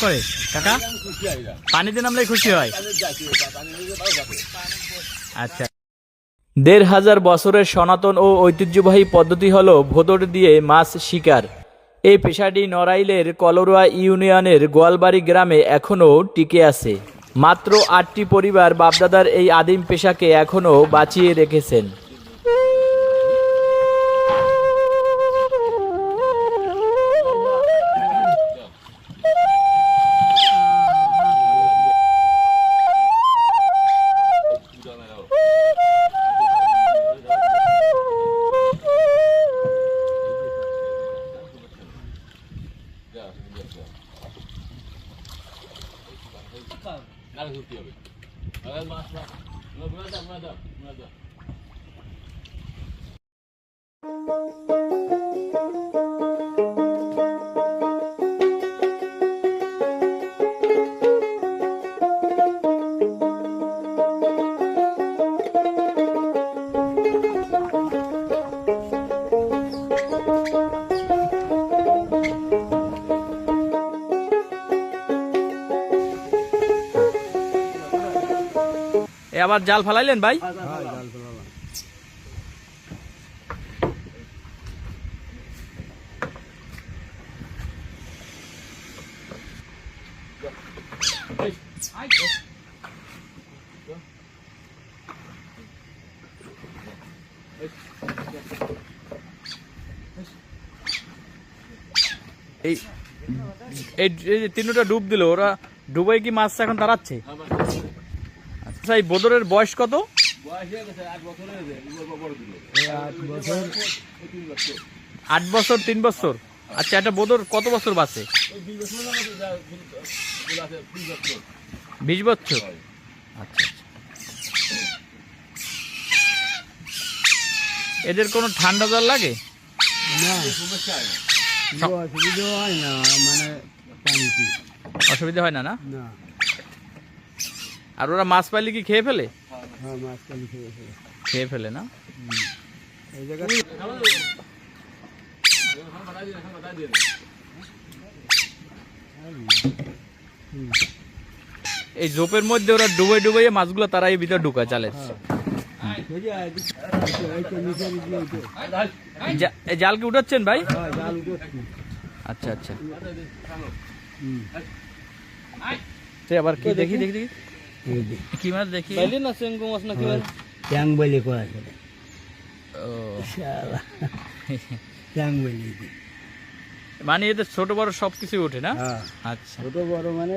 করে কাকা? খুশি হয়। আচ্ছা। দেড় হাজার বছরের সনাতন ও ঐতিহ্যবাহী পদ্ধতি হল ভোদর দিয়ে মাছ শিকার। এই পেশাটি নড়াইলের কলরোয়া ইউনিয়নের গোয়ালবাড়ি গ্রামে এখনও টিকে আছে। মাত্র আটটি পরিবার বাপদাদার এই আদিম পেশাকে এখনও বাঁচিয়ে রেখেছেন। Kalau sufi apa? Kalau masalah, kalau berada, berada, berada. এ আবার জাল ফালাইলেন ভাই? এই এই এই তিনটা ডুব দিল ওরা ডুবাই কি মাছ এখন দাঁড়াচ্ছে আচ্ছা এই বোদরের বয়স কত? আট বছর তিন বছর? আচ্ছা একটা বোদর কত বছর বাঁচে? বিশ বছর। আচ্ছা আচ্ছা। এদের কোনো ঠান্ডা জল লাগে? না। অসুবিধা হয় না মানে অসুবিধা হয় না না? না। আর ওরা মাছ পাইলে কি খেয়ে ফেলে? হ্যাঁ খেয়ে ফেলে। না? এই জায়গা এই জোপের মধ্যে ওরা ডুবে ডুবে মাছগুলো তারা এই ভিতরে জালের। এই এই জা- এই জাল কি উঠাচ্ছেন ভাই? হ্যাঁ আচ্ছা আচ্ছা। আবার কি? দেখি দেখি দেখি। কি মাছ দেখি না চেঙ্গু মাছ না হ্যাঁ, ট্যাং বলে করা ছিল ও শালা ট্যাং বলে মানে এতে ছোট বড় সব কিছু ওঠে না হ্যাঁ আচ্ছা ছোট বড় মানে